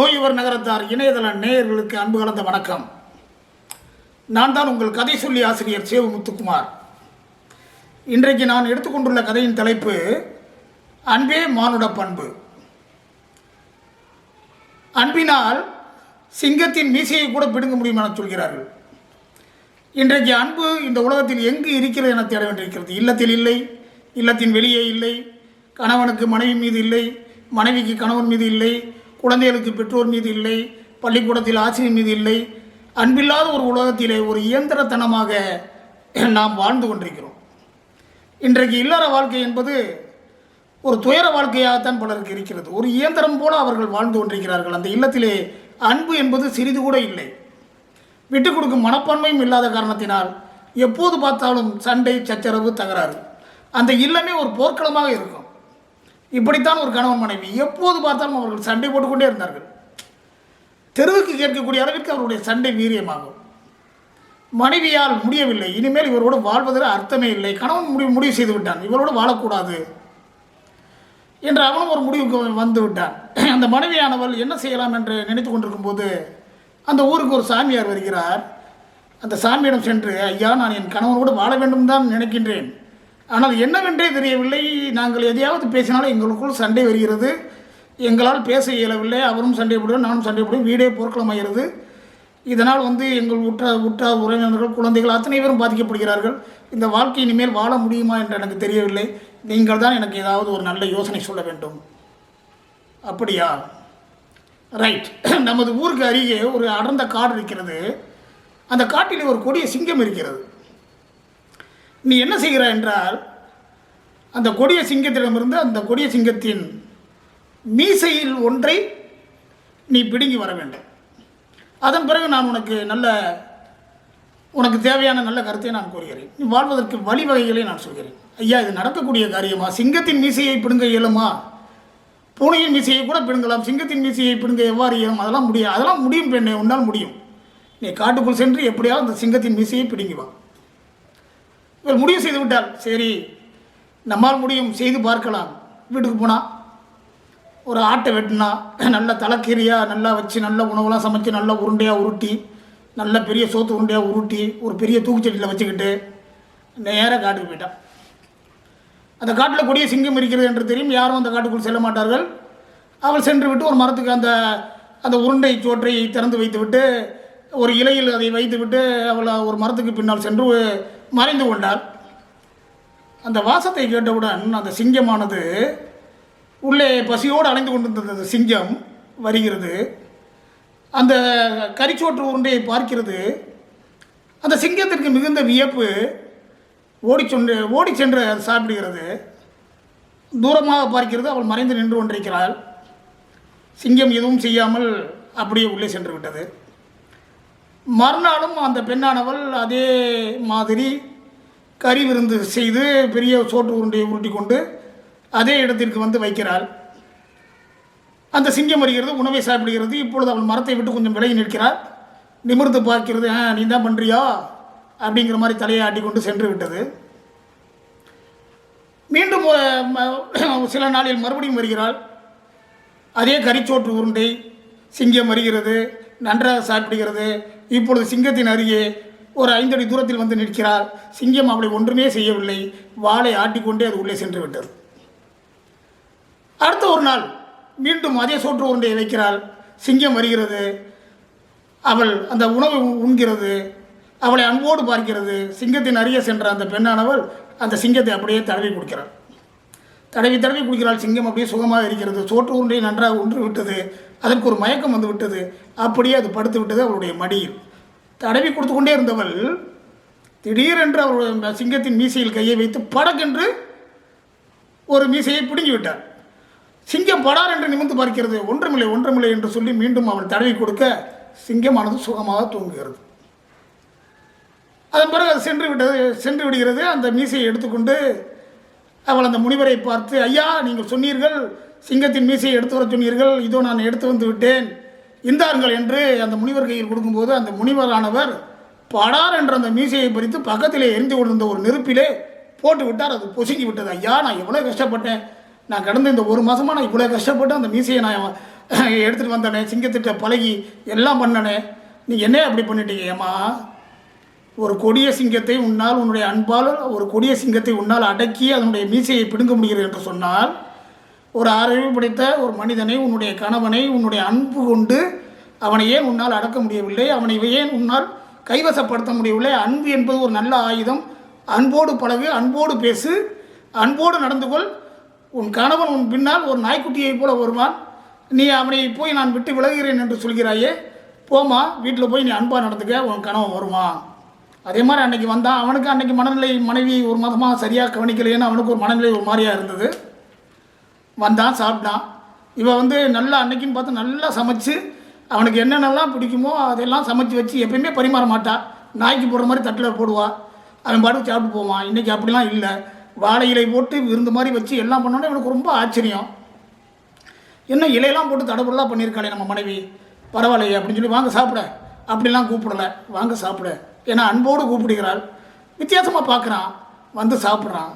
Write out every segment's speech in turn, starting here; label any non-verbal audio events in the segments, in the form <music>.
நோயவர் நகரத்தார் இணையதள நேயர்களுக்கு அன்பு கலந்த வணக்கம். நான் தான் உங்கள் கதை சொல்லி ஆசிரியர் சேவு முத்துக்குமார். இன்றைக்கு நான் எடுத்துக்கொண்டுள்ள கதையின் தலைப்பு அன்பே மானுட பண்பு. அன்பினால் சிங்கத்தின் மீசையை கூட பிடுங்க முடியும் என சொல்கிறார்கள். இன்றைக்கு அன்பு இந்த உலகத்தில் எங்கு இருக்கிறது என தேட வேண்டியிருக்கிறது? இல்லத்தில் இல்லை இல்லத்தின் வெளியே இல்லை கணவனுக்கு மனைவி மீது இல்லை மனைவிக்கு கணவன் மீது இல்லை குழந்தைகளுக்கு பெற்றோர் மீது இல்லை பள்ளிக்கூடத்தில் ஆசிரியர் மீது இல்லை அன்பில்லாத ஒரு உலகத்திலே ஒரு இயந்திரத்தனமாக நாம் வாழ்ந்து கொண்டிருக்கிறோம். இன்றைக்கு இல்லற வாழ்க்கை என்பது ஒரு துயர வாழ்க்கையாகத்தான் பலருக்கு இருக்கிறது. ஒரு இயந்திரம் போல அவர்கள் வாழ்ந்து கொண்டிருக்கிறார்கள். அந்த இல்லத்திலே அன்பு என்பது சிறிது கூட இல்லை. விட்டுக் கொடுக்கும் மனப்பான்மையும் இல்லாத காரணத்தினால் எப்போது பார்த்தாலும் சண்டை சச்சரவு தகராறு. அந்த இல்லமே ஒரு போர்க்களமாக இருக்கும். இப்படித்தான் ஒரு கணவன் மனைவி எப்போது பார்த்தாலும் அவர்கள் சண்டை போட்டுக்கொண்டே இருந்தார்கள். தெருவுக்கு கேட்கக்கூடிய அளவிற்கு அவருடைய சண்டை வீரியமாகும். மனைவியால் முடியவில்லை. இனிமேல் இவரோடு வாழ்வதில் அர்த்தமே இல்லை. கணவன் முடிவு முடிவு செய்து விட்டான் இவரோடு வாழக்கூடாது என்று அவனும் ஒரு முடிவுக்கு வந்து விட்டான் அந்த மனைவியானவள் என்ன செய்யலாம் என்று நினைத்து கொண்டிருக்கும் போது அந்த ஊருக்கு ஒரு சாமியார் வருகிறார். அந்த சாமியிடம் சென்று ஐயா நான் என் கணவனோடு வாழ வேண்டும் தான் நினைக்கின்றேன். ஆனால் என்னவென்றே தெரியவில்லை. நாங்கள் எதையாவது பேசினாலும் எங்களுக்குள் சண்டை வருகிறது. எங்களால் பேச இயலவில்லை. அவரும் சண்டை போடுவோம் நானும் சண்டை போடுவோம் வீடே போர்க்களமாகிறது. இதனால் வந்து எங்கள் உற்ற உற்ற உறவினர்கள் குழந்தைகள் அத்தனை பேரும் பாதிக்கப்படுகிறார்கள். இந்த வாழ்க்கை இனிமேல் வாழ முடியுமா என்று எனக்கு தெரியவில்லை. நீங்கள் தான் எனக்கு ஏதாவது ஒரு நல்ல யோசனை சொல்ல வேண்டும். அப்படியா? ரைட் <clears throat> நமது ஊருக்கு அருகே ஒரு அடர்ந்த காடு இருக்கிறது. அந்த காட்டில் ஒரு கொடிய சிங்கம் இருக்கிறது. நீ என்ன செய்கிறாய் என்றால் அந்த கொடிய சிங்கத்திடமிருந்து அந்த கொடிய சிங்கத்தின் மீசையில் ஒன்றை நீ பிடுங்கி வர வேண்டும். அதன் பிறகு நான் உனக்கு நல்ல உனக்கு தேவையான நல்ல கருத்தை நான் கூறுகிறேன். நீ வாழ்வதற்கு வழிவகைகளை நான் சொல்கிறேன். ஐயா இது நடக்கக்கூடிய காரியமா? சிங்கத்தின் மீசையை பிடுங்க இயலுமா? பூனையின் மீசையை கூட பிடுங்கலாம். சிங்கத்தின் மீசையை பிடுங்க எவ்வாறு இயலும்? அதெல்லாம் முடியும் அதெல்லாம் முடியும் பெண்ணே. உன்னால் முடியும். நீ காட்டுக்குள் சென்று எப்படியாவது அந்த சிங்கத்தின் மீசையை பிடுங்கி வா. இவர் முடிவு செய்து விட்டார். சரி நம்மால் முடியும் செய்து பார்க்கலாம். வீட்டுக்கு போனால் ஒரு ஆட்டை வெட்டினா நல்ல தலைக்கீரியாக நல்லா வச்சு நல்ல உணவுலாம் சமைச்சு நல்லா உருண்டையாக உருட்டி நல்ல பெரிய சோத்து உருண்டையாக உருட்டி ஒரு பெரிய தூக்குச்செடியில் வச்சுக்கிட்டு நேராக காட்டுக்கு போயிட்டான். அந்த காட்டில் கொடிய சிங்கம் இருக்கிறது என்று தெரியும். யாரும் அந்த காட்டுக்குள் செல்ல மாட்டார்கள். அவள் சென்று விட்டு ஒரு மரத்துக்கு அந்த அந்த உருண்டை சோற்றை திறந்து வைத்து விட்டு ஒரு இலையில் அதை வைத்து விட்டு அவள் ஒரு மரத்துக்கு பின்னால் சென்று மறைந்து கொண்டார். அந்த வாசத்தை கேட்டவுடன் அந்த சிங்கமானது உள்ளே பசியோடு அலைந்து கொண்டிருந்த அந்த சிங்கம் வருகிறது. அந்த கரிச்சோற்று உருண்டையை பார்க்கிறது. அந்த சிங்கத்திற்கு மிகுந்த வியப்பு ஓடி சென்று ஓடி சென்று அது சாப்பிடுகிறது. தூரமாக பார்க்கிறது அவள் மறைந்து நின்று கொண்டிருக்கிறாள். சிங்கம் எதுவும் செய்யாமல் அப்படியே உள்ளே சென்று விட்டது. மறுநாளும் அந்த பெண்ணானவள் அதே மாதிரி கறி விருந்து செய்து பெரிய சோற்று உருண்டையை உருட்டி கொண்டு அதே இடத்திற்கு வந்து வைக்கிறாள். அந்த சிங்கம் வருகிறது உணவை சாப்பிடுகிறது. இப்பொழுது அவள் மரத்தை விட்டு கொஞ்சம் விலகி நிற்கிறாள். நிமிர்ந்து பார்க்கிறது ஆ நீ தான் பண்ணுறியா அப்படிங்கிற மாதிரி தலையை ஆட்டி கொண்டு சென்று விட்டது. மீண்டும் சில நாளில் மறுபடியும் வருகிறாள். அதே கறிச்சோற்று உருண்டை சிங்கம் வருகிறது. நன்றாக சாப்பிடுகிறது. இப்பொழுது சிங்கத்தின் அருகே ஒரு ஐந்தடி தூரத்தில் வந்து நிற்கிறாள் சிங்கம் அவளை ஒன்றுமே செய்யவில்லை. வாளை ஆட்டிக்கொண்டே அது உள்ளே சென்று விட்டது. அடுத்த ஒரு நாள் மீண்டும் அதே சோற்று உருண்டையை வைக்கிறாள். சிங்கம் வருகிறது. அவள் அந்த உணவை உ- உண்கிறது. அவளை அன்போடு பார்க்கிறது. சிங்கத்தின் அருகே சென்ற அந்த பெண்ணானவள் அந்த சிங்கத்தை அப்படியே தழுவி கொடுக்கிறாள். தடவி தடவி குடிக்கிறாள் சிங்கம் அப்படியே சுகமாக இருக்கிறது. சோற்று உருண்டை நன்றாக ஒன்று விட்டது. அதற்கு ஒரு மயக்கம் வந்து விட்டது. அப்படியே அது படுத்து விட்டது அவளுடைய மடியில் தடவி கொடுத்து கொண்டே இருந்தவள் திடீரென்று அவருடைய சிங்கத்தின் மீசையில் கையை வைத்து படக்கென்று ஒரு மீசையை பிடுங்கி விட்டார் சிங்கம் படார் என்று நிமிர்ந்து பார்க்கிறது. ஒன்றுமில்லை ஒன்றுமில்லை என்று சொல்லி மீண்டும் அவன் தடவி கொடுக்க சிங்கமானது சுகமாக தூங்குகிறது. அதன் பிறகு அது சென்று விட்டது சென்று விடுகிறது. அந்த மீசையை எடுத்துக்கொண்டு அவள் அந்த முனிவரை பார்த்து ஐயா நீங்கள் சொன்னீர்கள் சிங்கத்தின் மீசையை எடுத்து வர சொன்னீர்கள் இதோ நான் எடுத்து வந்து விட்டேன். இந்தாருங்கள் என்று அந்த முனிவர் கையில் கொடுக்கும்போது அந்த முனிவரானவர் படார் என்ற அந்த மீசையை பறித்து பக்கத்திலே எரிந்து கொண்டிருந்த ஒரு நெருப்பிலே போட்டு விட்டார். அது பொசுங்கி விட்டது. ஐயா நான் எவ்வளோ கஷ்டப்பட்டேன். நான் கடந்த இந்த ஒரு மாதமாக நான் இவ்வளோ கஷ்டப்பட்டு அந்த மீசையை நான் எடுத்துகிட்டு வந்தேனே சிங்கத்திட்ட பழகி எல்லாம் பண்ணனே. நீ என்ன அப்படி பண்ணிட்டீங்க ஏம்மா? ஒரு கொடிய சிங்கத்தை உன்னால் உன்னுடைய அன்பால் ஒரு கொடிய சிங்கத்தை உன்னால் அடக்கி அதனுடைய மீசையை பிடுங்க முடிகிறது என்று சொன்னால் ஒரு அறிவு படைத்த ஒரு மனிதனை உன்னுடைய கணவனை உன்னுடைய அன்பு கொண்டு அவனை ஏன் உன்னால் அடக்க முடியவில்லை? அவனை ஏன் உன்னால் கைவசப்படுத்த முடியவில்லை? அன்பு என்பது ஒரு நல்ல ஆயுதம். அன்போடு பழகு அன்போடு பேசு அன்போடு நடந்து கொள். உன் கணவன் உன் பின்னால் ஒரு நாய்க்குட்டியைப் போல வருவான். நீ அவனை போய் நான் விட்டு விலகுகிறேன் என்று சொல்கிறாயே. போமா வீட்டில் போய் நீ அன்பாக நடந்துக்க உன் கணவன் வருவான். அதே மாதிரி அன்றைக்கி வந்தான் அவனுக்கு அன்றைக்கி மனநிலை மனைவி ஒரு மாதமாக சரியாக கவனிக்கலையேன்னு அவனுக்கு ஒரு மனநிலை ஒரு மாதிரியாக இருந்தது. வந்தான் சாப்பிட்டான். இவன் வந்து நல்லா அன்னைக்குன்னு பார்த்து நல்லா சமைச்சு அவனுக்கு என்னென்னலாம் பிடிக்குமோ அதெல்லாம் சமைச்சு வச்சு எப்பயுமே பரிமாற மாட்டான் நாய்க்கு போடுற மாதிரி தட்டில் போடுவாள் அவன் பாட்டுக்கு சாப்பிட்டு போவான். இன்றைக்கி அப்படிலாம் இல்லை. வாழை இலை போட்டு விருந்து மாதிரி வச்சு எல்லாம் பண்ணோன்னே எனக்கு ரொம்ப ஆச்சரியம். என்ன இலையெல்லாம் போட்டு தடபுடலாம் பண்ணியிருக்காளே நம்ம மனைவி. பரவாயில்லையே அப்படின்னு சொல்லி வாங்க சாப்பிட. அப்படிலாம் கூப்பிடல. வாங்க சாப்பிட. ஏன்னா அன்போடு கூப்பிடுகிறாள். வித்தியாசமாக பார்க்குறான். வந்து சாப்பிட்றான்.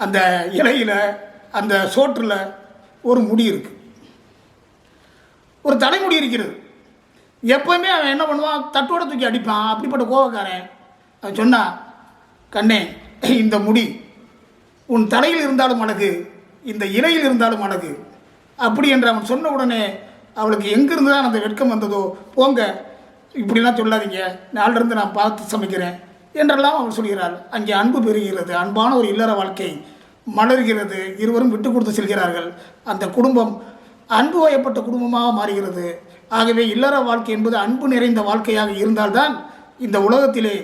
அந்த இலையில் அந்த சோற்றில் ஒரு முடி இருக்குது ஒரு தலைமுடி இருக்கிறது. எப்போவுமே அவன் என்ன பண்ணுவான்? தட்டோட தூக்கி அடிப்பான். அப்படிப்பட்ட கோவக்காரன். அவன் சொன்னான் கண்ணே இந்த முடி உன் தலையில் இருந்தாலும் அழகு இந்த இலையில் இருந்தாலும் அழகு. அப்படி என்று அவன் சொன்ன உடனே அவளுக்கு எங்கிருந்து தான் அந்த வெட்கம் வந்ததோ போங்க இப்படிலாம் சொல்லாதீங்க. நாளிலிருந்து நான் பார்த்து சமைக்கிறேன் என்றெல்லாம் அவள் சொல்கிறாள் அங்கே அன்பு பெறுகிறது அன்பான ஒரு இல்லற வாழ்க்கை மலர்கிறது. இருவரும் விட்டு கொடுத்து செல்கிறார்கள். அந்த குடும்பம் அன்பு வயப்பட்ட குடும்பமாக மாறுகிறது. ஆகவே இல்லற வாழ்க்கை என்பது அன்பு நிறைந்த வாழ்க்கையாக இருந்தால்தான் இந்த உலகத்திலே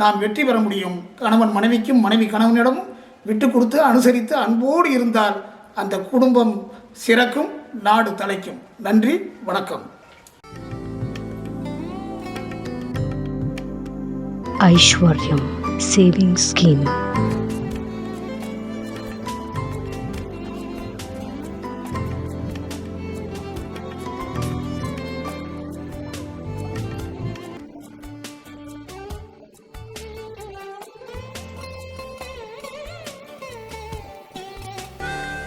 நாம் வெற்றி பெற முடியும். கணவன் மனைவிக்கும் மனைவி கணவனிடமும் விட்டு கொடுத்து அனுசரித்து அன்போடு இருந்தால் அந்த குடும்பம் சிறக்கும் நாடு தலைக்கும். நன்றி வணக்கம். ఐశ్వర్యం సేవింగ్ స్కీమ్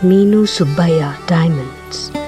మీను సుబ్బయ్య డైమండ్స్.